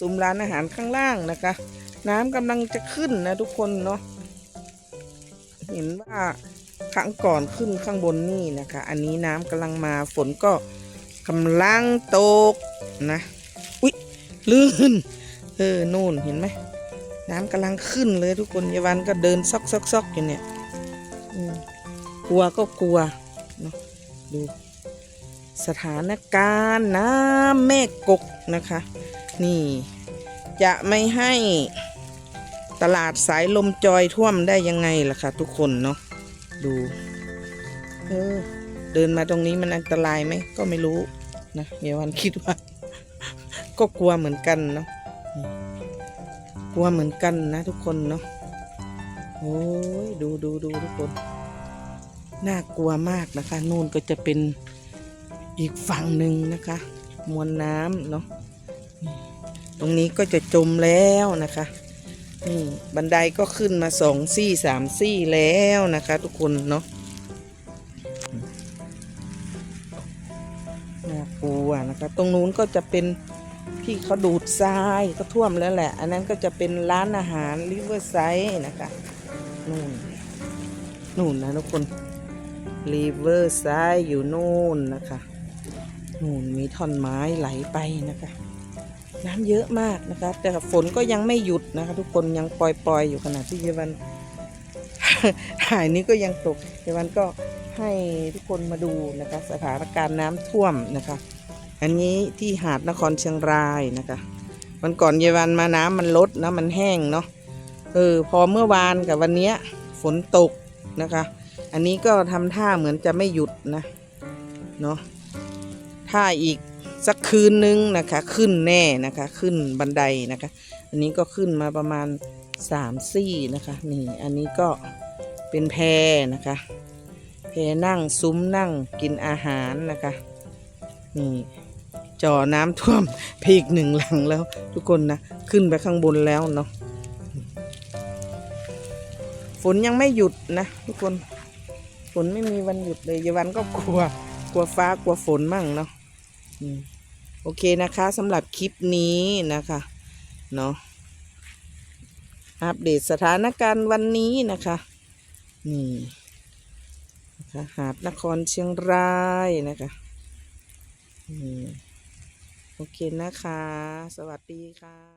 ซุ้มร้านอาหารข้างล่างนะคะ น้ำกำลังจะขึ้นนะทุกคนเนาะเห็นว่าครั้งก่อนขึ้นข้างบนนี่นะคะ อันนี้น้ำกำลังมาฝนก็กำลังตกนะอุ๊ยลื่นเออนู่นเห็นไหมน้ำกำลังขึ้นเลยทุกคนยายวันก็เดินซอกซอกซอกอยู่เนี่ยกลัวก็กลัวเนาะดูสถานการณ์น้ำแม่กกนะคะ นี่ จะไม่ให้ตลาดสายลมจอยท่วมได้ยังไงล่ะคะทุกคนเนาะดูเออเดินมาตรงนี้มันอันตรายไหมก็ไม่รู้นะเมียวันคิดว่า ก็กลัวเหมือนกันเนาะกลัวเหมือนกันนะทุกคนเนาะโอ้ยดูดูดูทุกคนน่ากลัวมากนะคะนู่นก็จะเป็นอีกฝั่งหนึ่งนะคะ มวลน้ำเนาะ ตรงนี้ก็จะจมแล้วนะคะนี่บันไดก็ขึ้นมาสองซี่สามซี่แล้วนะคะ ทุกคนเนาะน่ากลัวนะคะ ตรงนู้นก็จะเป็นที่เขาดูดทรายก็ท่วมแล้วแหละ อันนั้นก็จะเป็นร้านอาหารริเวอร์ไซด์นะคะนู่นนู่นนะทุกคนริเวอร์ไซด์อยู่นู่นนะคะนู่นมีท่อนไม้ไหลไปนะคะ น้ำเยอะมากนะคะแต่ฝนก็ยังไม่หยุดนะคะ ทุกคนยังปล่อยๆอยู่ขณะที่เยาวันหายนี้ก็ยังตกเยาวันก็ให้ทุกคนมาดูนะคะสถานการณ์น้ำท่วมนะคะ อันนี้ที่หาดนครเชียงรายนะคะวันก่อนเยาวันมาน้ำมันลดนะมันแห้งเนาะเออพอเมื่อวานกับวันเนี้ยฝนตกนะคะ อันนี้ก็ทำท่าเหมือนจะไม่หยุดนะเนาะถ้าอีก สักคืนนึงนะคะ ขึ้นแน่นะคะ ขึ้นบันไดนะคะ อันนี้ก็ขึ้นมาประมาณสามซี่นะคะนี่อันนี้ก็เป็นแพนะคะ แพนั่งซุ้มนั่งกินอาหารนะคะนี่จ่อน้ำท่วมพีกหนึ่งหลังแล้วทุกคนนะ ขึ้นไปข้างบนแล้วเนาะฝนยังไม่หยุดนะทุกคนฝนไม่มีวันหยุดเลยยายวันก็กลัวกลัวฟ้ากลัวฝนมั่งเนาะ โอเคนะคะสำหรับคลิปนี้นะคะเนาะอัปเดตสถานการณ์วันนี้นะคะนี่นะคะหาดนครเชียงรายนะคะนี่โอเคนะคะ สวัสดีค่ะ